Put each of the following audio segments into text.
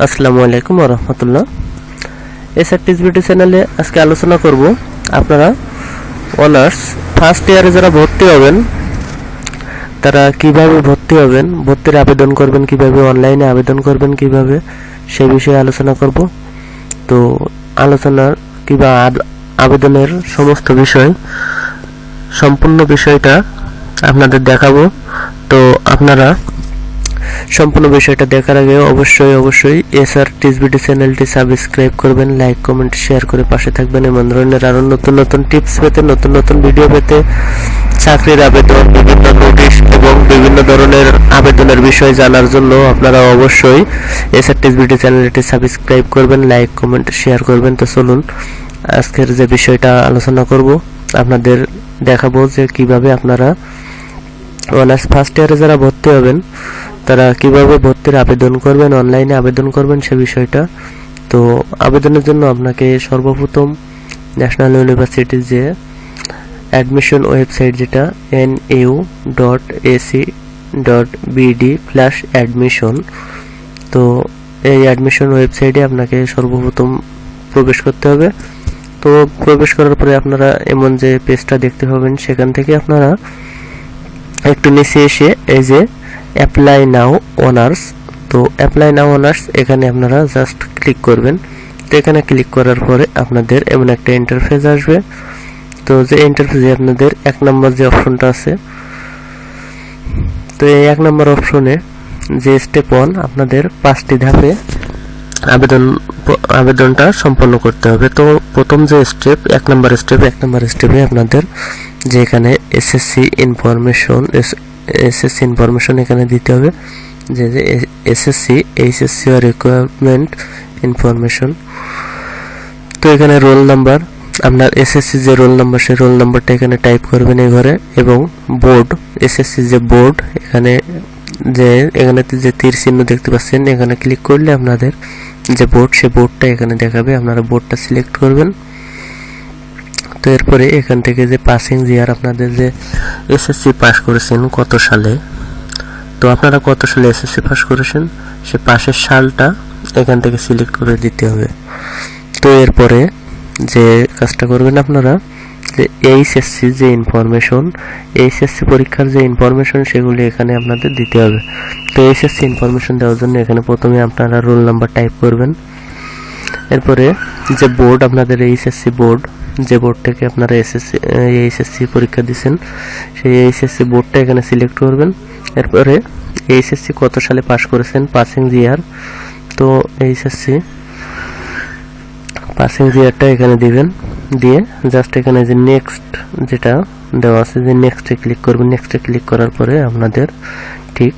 আসসালামু আলাইকুম রহমতুল্লাহ। এসআরটিস বিউটি চ্যানেলে আজকে আলোচনা করব আপনারা অনার্স ফার্স্ট ইয়ারে যারা ভর্তি হবেন, তারা কীভাবে ভর্তি হবেন, ভর্তির আবেদন করবেন, কীভাবে অনলাইনে আবেদন করবেন, কীভাবে সেই বিষয়ে আলোচনা করব। তো আলোচনার কিংবা আব- আবেদনের সমস্ত বিষয়, সম্পূর্ণ বিষয়টা আপনাদের দেখাবো। তো আপনারা সম্পূর্ণ বিষয়টা দেখার আগে অবশ্যই অবশ্যই এস আর টিসবিডি চ্যানেলটি সাবস্ক্রাইব করবেন, লাইক, কমেন্ট, শেয়ার করে পাশে থাকবেন। এমন ধরনের আরও নতুন নতুন টিপস পেতে, নতুন নতুন ভিডিও পেতে চাকরির আবেদন, বিভিন্ন নোটিশ এবং বিভিন্ন ধরনের আবেদনের বিষয় জানার জন্য আপনারা অবশ্যই এস আর টিসবিডি চ্যানেলটি সাবস্ক্রাইব করবেন, লাইক, কমেন্ট, শেয়ার করবেন। তো চলুন, আজকের যে বিষয়টা আলোচনা করব, আপনাদের দেখাবো যে কীভাবে আপনারা অনার্স ফার্স্ট ইয়ারে যারা ভর্তি হবেন তারা কীভাবে ভর্তির আবেদন করবেন অনলাইনে আবেদন করবেন সে বিষয়টা। তো আবেদনের জন্য আপনাকে সর্বপ্রথম ন্যাশনাল ইউনিভার্সিটির যে অ্যাডমিশন ওয়েবসাইট যেটা N U dot AC dot BD plus admission তো এই অ্যাডমিশন ওয়েবসাইটে আপনাকে সর্বপ্রথম প্রবেশ করতে হবে। তো প্রবেশ করার পরে আপনারা এমন যে পেজটা দেখতে পাবেন, সেখান থেকে আপনারা একটু নিচে এসে এই যে অ্যাপ্লাই নাও অনার্স তো অ্যাপ্লাই নাও অনার্স এখানে আপনারা জাস্ট ক্লিক করবেন। তো এখানে ক্লিক করার পরে আপনাদের এমন একটা ইন্টারফেস আসবে। তো যে ইন্টারফেসে আপনাদের এক নম্বর যে অপশনটা আছে, তো এই এক নম্বর অপশনে যে স্টেপ ওয়ান আপনাদের পাঁচটি ধাপে আবেদন আবেদনটা সম্পন্ন করতে হবে। তো প্রথম যে স্টেপ এক নম্বর স্টেপ এক নম্বর স্টেপে আপনাদের যে এখানে এসএসসি ইনফরমেশন এসএসসি ইনফরমেশন এখানে দিতে হবে যে যে এসএসসি এইচএসসি আর রিকোয়ারমেন্ট ইনফরমেশন তো এখানে রোল নাম্বার আপনার এসএসসি যে রোল নাম্বার সেই রোল নাম্বারটা এখানে টাইপ করবেন এই ঘরে এবং বোর্ড এসএসসি যে বোর্ড এখানে যে এখানে যে তীর চিহ্ন দেখতে পাচ্ছেন, এখানে ক্লিক করলে আপনাদের যে বোর্ড সে বোর্ডটা এখানে দেখাবে। আপনারা বোর্ডটা সিলেক্ট করবেন। তো এরপরে এখান থেকে যে পাসিং জিয়ার আপনাদের যে এসএসসি পাস করেছেন কত সালে? তো আপনারা কত সালে এসএসসি পাস করেছেন? সে পাশের সালটা এখান থেকে সিলেক্ট করে দিতে হবে। তো এরপরে যে কাজটা করবেন আপনারা, যে এইচএসসি যে ইনফরমেশন এইচএসসি পরীক্ষার যে ইনফরমেশন সেগুলি এখানে আপনাদের দিতে হবে। তো এইচএসসি ইনফরমেশন দেওয়ার জন্য এখানে প্রথমে আপনারা রোল নাম্বার টাইপ করবেন। এরপরে যে বোর্ড আপনাদের এইচএসসি বোর্ড যে বোর্ড থেকে আপনারা এসএসসি এইচএসসি পরীক্ষা দিচ্ছেন সেই এইচএসসি বোর্ডটা এখানে সিলেক্ট করবেন। এরপরে এইচএসসি কত সালে পাস করেছেন? পাসিং জিয়ার তো এইচএসসি পাসিং জিয়ারটা এখানে দিবেন। দিয়ে জাস্ট এখানে যে নেক্সট যেটা দেওয়া আছে, যে নেক্সটে ক্লিক করবেন। নেক্সটে ক্লিক করার পরে আপনাদের ঠিক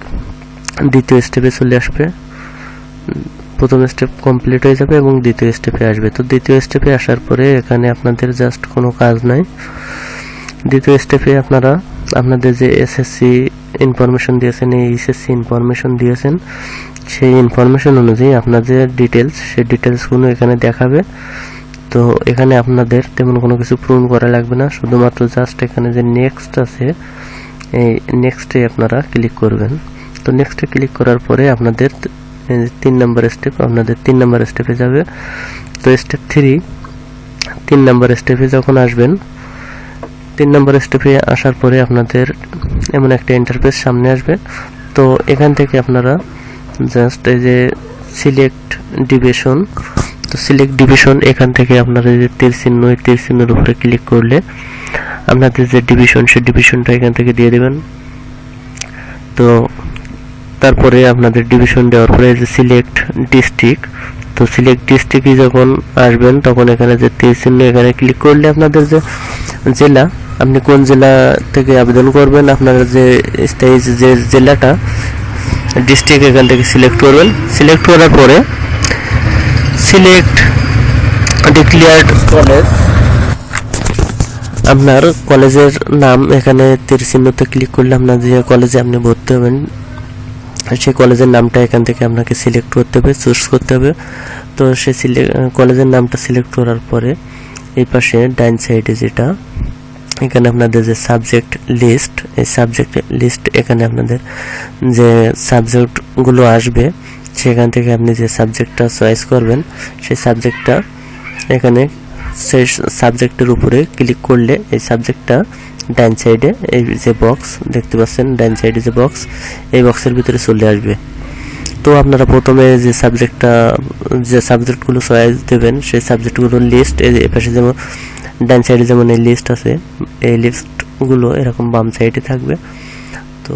দ্বিতীয় স্টেপে চলে আসবে। প্রথম স্টেপ কমপ্লিট হয়ে যাবে এবং দ্বিতীয় স্টেপে আসবে। তো দ্বিতীয় স্টেপে আসার পরে এখানে আপনাদের জাস্ট কোনো কাজ নাই। দ্বিতীয় স্টেপে আপনারা আপনাদের যে এসএসসি ইনফরমেশন দিয়েছেন, এই এসএসসি ইনফরমেশন দিয়েছেন, সেই ইনফরমেশন অনুযায়ী আপনাদের ডিটেলস সেই ডিটেলসগুলো এখানে দেখাবে। তো এখানে আপনাদের তেমন কোনো কিছু পূরণ করা লাগবে না, শুধুমাত্র জাস্ট এখানে যে নেক্সট আছে, এই নেক্সটে আপনারা ক্লিক করবেন। তো নেক্সটে ক্লিক করার পরে আপনাদের তিন নম্বর স্টেপ আপনাদের তিন নম্বর স্টেপে যাবে। তো স্টেপ থ্রি তিন নম্বর স্টেপে যখন আসবেন, তিন নম্বর স্টেপে আসার পরে আপনাদের এমন একটা ইন্টারফেস সামনে আসবে। তো এখান থেকে আপনারা জাস্ট এই যে সিলেক্ট ডিভিশন তো সিলেক্ট ডিভিশন এখান থেকে আপনারা যে তীর চিহ্ন, এই তীর চিহ্নের উপরে ক্লিক করলে আপনাদের যে ডিভিশন সেই ডিভিশনটা এখান থেকে দিয়ে দেবেন। তো তারপরে আপনাদের ডিভিশন দেওয়ার পরে যে সিলেক্ট ডিস্ট্রিক্ট তো সিলেক্ট ডিস্ট্রিক্টে যখন আসবেন, তখন এখানে যে তীর চিহ্ন, এখানে ক্লিক করলে আপনাদের যে জেলা, আপনি কোন জেলা থেকে আবেদন করবেন, আপনার যে স্টেজ যে জেলাটা ডিস্ট্রিক্ট এখান থেকে সিলেক্ট করবেন। সিলেক্ট করার পরে সিলেক্ট ডিক্লিয়ার্ড কলেজ আপনার কলেজের নাম এখানে তীর চিহ্নতে ক্লিক করলে আপনার যে কলেজে আপনি ভর্তি হবেন সেই কলেজের নামটা এখান থেকে আপনাকে সিলেক্ট করতে হবে চুজ করতে হবে। তো সে সিলেক্ট কলেজের নামটা সিলেক্ট করার পরে এই পাশে ডাইন সাইডে যেটা, এখানে আপনাদের যে সাবজেক্ট লিস্ট এই সাবজেক্ট লিস্ট এখানে আপনাদের যে সাবজেক্টগুলো আসবে, সেখান থেকে আপনি যে সাবজেক্টটা চয়েস করবেন, সেই সাবজেক্টটা এখানে সেই সাবজেক্টের উপরে ক্লিক করলে এই সাবজেক্টটা ডান সাইডে এই যে বক্স দেখতে পাচ্ছেন, ডান সাইডে যে বক্স এই বক্সের ভিতরে চলে আসবে। তো আপনারা প্রথমে যে সাবজেক্টটা, যে সাবজেক্টগুলো চয়েস দেবেন, সেই সাবজেক্টগুলোর লিস্ট এই পাশে যেমন, ডান সাইডে যেমন এই লিস্ট আছে, এই লিস্টগুলো এরকম বাম সাইডে থাকবে। তো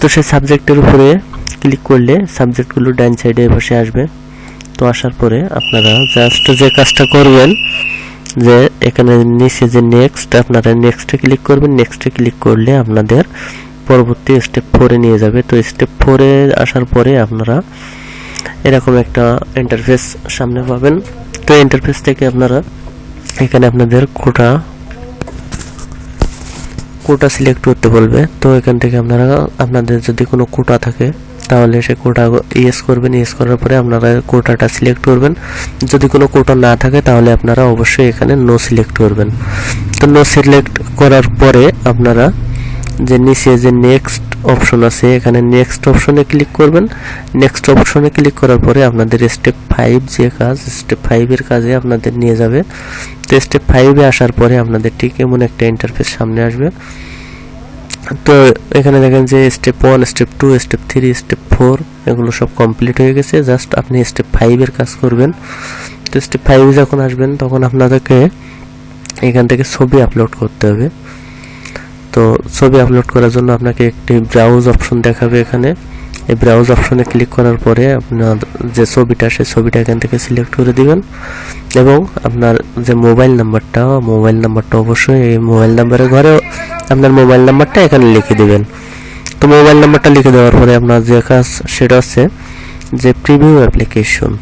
তো সেই সাবজেক্টের উপরে ক্লিক করলে সাবজেক্টগুলো ডান সাইডে বসে আসবে। তো আসার পরে আপনারা জাস্ট যে কাজটা করবেন, যে এখানে নিচে যে নেক্সট আপনারা নেক্সটে ক্লিক করবেন নেক্সটে ক্লিক করলে আপনাদের পরবর্তী স্টেপ ফোরে নিয়ে যাবে। তো স্টেপ ফোরে আসার পরে আপনারা এরকম একটা ইন্টারফেস সামনে পাবেন। তো ইন্টারফেস থেকে আপনারা এখানে আপনাদের কোটা কোটা সিলেক্ট করতে বলবে। তো এখান থেকে আপনারা, আপনাদের যদি কোনো কোটা থাকে তাহলে সে কোটা ইয়েস করবেন ইয়েস করার পরে আপনারা কোটাটা সিলেক্ট করবেন। যদি কোনো কোটা না থাকে, তাহলে আপনারা অবশ্যই এখানে নো সিলেক্ট করবেন। তো নো সিলেক্ট করার পরে আপনারা যে নিচে যে নেক্সট অপশন আছে, এখানে নেক্সট অপশনে ক্লিক করবেন। নেক্সট অপশনে ক্লিক করার পরে আপনাদের স্টেপ ফাইভ যে কাজ স্টেপ ফাইভের কাজে আপনাদের নিয়ে যাবে। তো স্টেপ ফাইভে আসার পরে আপনাদের ঠিক এমন একটা ইন্টারফেস সামনে আসবে। তো এখানে দেখেন যে step one step two step three step four এগুলো সব কমপ্লিট হয়ে গেছে। জাস্ট আপনি স্টেপ ফাইভের কাজ করবেন। তো স্টেপ ফাইভে যখন আসবেন, তখন আপনাদেরকে এখান থেকে ছবি আপলোড করতে হবে। তো ছবি আপলোড করার জন্য আপনাকে একটি ব্রাউজ অপশন দেখাবে এখানে। এই ব্রাউজ অপশনে ক্লিক করার পরে আপনার যে ছবিটা, সেই ছবিটা এখান থেকে সিলেক্ট করে দিবেন। এবং আপনার যে মোবাইল নাম্বারটা মোবাইল নাম্বারটা অবশ্যই এই মোবাইল নাম্বারের ঘরে আপনার মোবাইল নাম্বারটা এখানে লিখে দিবেন। তো মোবাইল নাম্বারটা লিখে দেওয়ার পরে আপনার যে কাজ সেটা হচ্ছে যে প্রিভিউ অ্যাপ্লিকেশন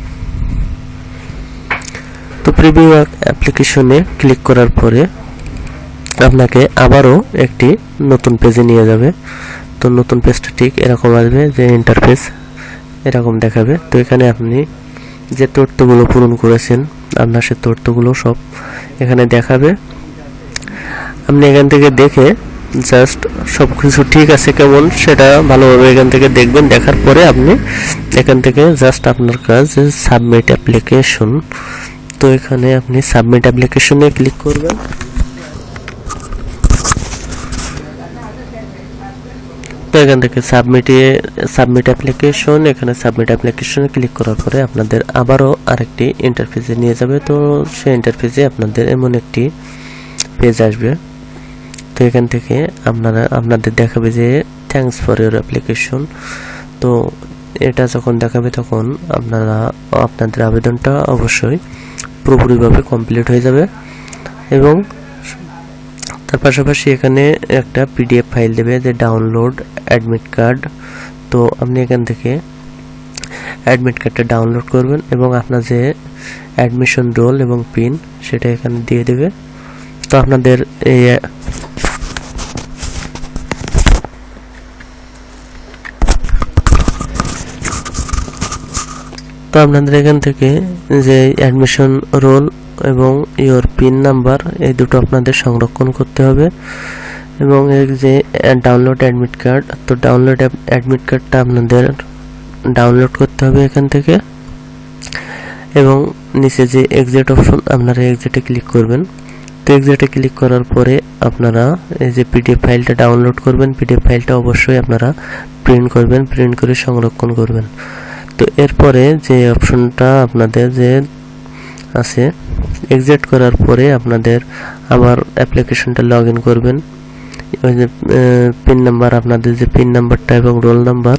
তো প্রিভিউ অ্যাপ্লিকেশনে ক্লিক করার পরে আপনাকে আবারও একটি নতুন পেজে নিয়ে যাবে। তো নতুন পেজটা ঠিক এরকম আসবে যে ইন্টারফেস এরকম দেখাবে। তো এখানে আপনি যে তথ্যগুলো পূরণ করেছেন, আপনার সে তথ্যগুলো সব এখানে দেখাবে। আপনি এখান থেকে দেখে জাস্ট সব কিছু ঠিক আছে কেমন, সেটা ভালোভাবে এখান থেকে দেখবেন, দেখার পরে আপনি এখান থেকে জাস্ট আপনার কাজ সাবমিট অ্যাপ্লিকেশন তো এখানে আপনি সাবমিট অ্যাপ্লিকেশনে ক্লিক করবেন। তো এখান থেকে সাবমিটে সাবমিট অ্যাপ্লিকেশন এখানে সাবমিট অ্যাপ্লিকেশনে ক্লিক করার পরে আপনাদের আবারও আরেকটি ইন্টারফেসে নিয়ে যাবে। তো সেই ইন্টারফেসে আপনাদের এমন একটি পেজ আসবে। তো এখান থেকে আপনারা, আপনাদের দেখাবে যে থ্যাংকস ফর ইউর অ্যাপ্লিকেশন তো এটা যখন দেখাবে তখন আপনারা, আপনাদের আবেদনটা অবশ্যই পুরোপুরিভাবে কমপ্লিট হয়ে যাবে এবং তার পাশাপাশি এখানে একটা পিডিএফ ফাইল দেবে যে ডাউনলোড অ্যাডমিট কার্ড তো আপনি এখান থেকে অ্যাডমিট কার্ডটা ডাউনলোড করবেন এবং আপনার যে অ্যাডমিশন রোল এবং পিন সেটা এখানে দিয়ে দেবে। তো আপনাদের এই আপনাদের এখান থেকে যে অ্যাডমিশন রোল এবং ইওর পিন নাম্বার এই দুটো আপনাদের সংরক্ষণ করতে হবে। এবং এর যে ডাউনলোড অ্যাডমিট কার্ড তো ডাউনলোড অ্যাডমিট কার্ডটা আপনাদের ডাউনলোড করতে হবে এখান থেকে। এবং নিচে যে এক্সিট অপশন আপনারা এক্সিটে ক্লিক করবেন। তো এক্সিটে ক্লিক করার পরে আপনারা এই যে পিডিএফ ফাইলটা ডাউনলোড করবেন। পিডিএফ ফাইলটা অবশ্যই আপনারা প্রিন্ট করবেন প্রিন্ট করে সংরক্ষণ করবেন। তো এরপরে যে অপশনটা আপনাদের যে আছে এক্সিট করার পরে আপনাদের আবার অ্যাপ্লিকেশনটা লগ ইন করবেন। ওই যে পিন নাম্বার আপনাদের যে পিন নাম্বারটা এবং রোল নাম্বার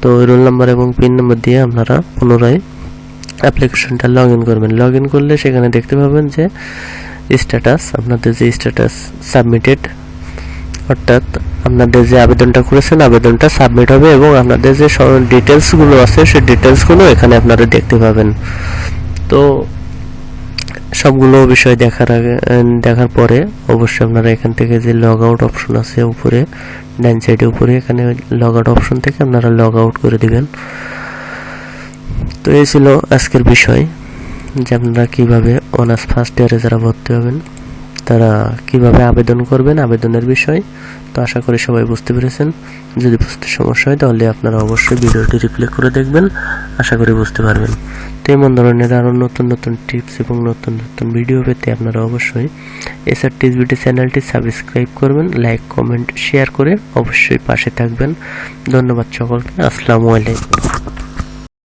তো ওই রোল নাম্বার এবং পিন নাম্বার দিয়ে আপনারা পুনরায় অ্যাপ্লিকেশনটা লগ ইন করবেন। লগ ইন করলে সেখানে দেখতে পাবেন যে স্ট্যাটাস আপনাদের যে স্ট্যাটাস সাবমিটেড অর্থাৎ আপনাদের যে আবেদনটা করেছেন, আবেদনটা সাবমিট হবে এবং আপনাদের যে ডিটেলসগুলো আছে, সেই ডিটেলসগুলো এখানে আপনারা দেখতে পাবেন। তো সবগুলো বিষয় দেখার আগে দেখার পরে অবশ্যই আপনারা এখান থেকে যে লগ আউট অপশন আছে উপরে, ডান সাইডে উপরে, এখানে লগ আউট অপশন থেকে আপনারা লগ আউট করে দিবেন। তো এই ছিল আজকের বিষয়, যে আপনারা কীভাবে অনার্স ফার্স্ট ইয়ারে যারা ভর্তি হবেন। তারা কীভাবে আবেদন করবেন আবেদনের বিষয়, তো আশা করি সবাই বুঝতে পেরেছেন। যদি বুঝতে সমস্যা হয়, তাহলে আপনারা অবশ্যই ভিডিওটি রিপ্লে করে দেখবেন। আশা করি বুঝতে পারবেন। তো এমন ধরনের আরও নতুন নতুন টিপস এবং নতুন নতুন ভিডিও পেতে আপনারা অবশ্যই এসআর টিসবিটি চ্যানেলটি সাবস্ক্রাইব করবেন লাইক কমেন্ট শেয়ার করে অবশ্যই পাশে থাকবেন। ধন্যবাদ সকলকে। আসসালামু আলাইকুম।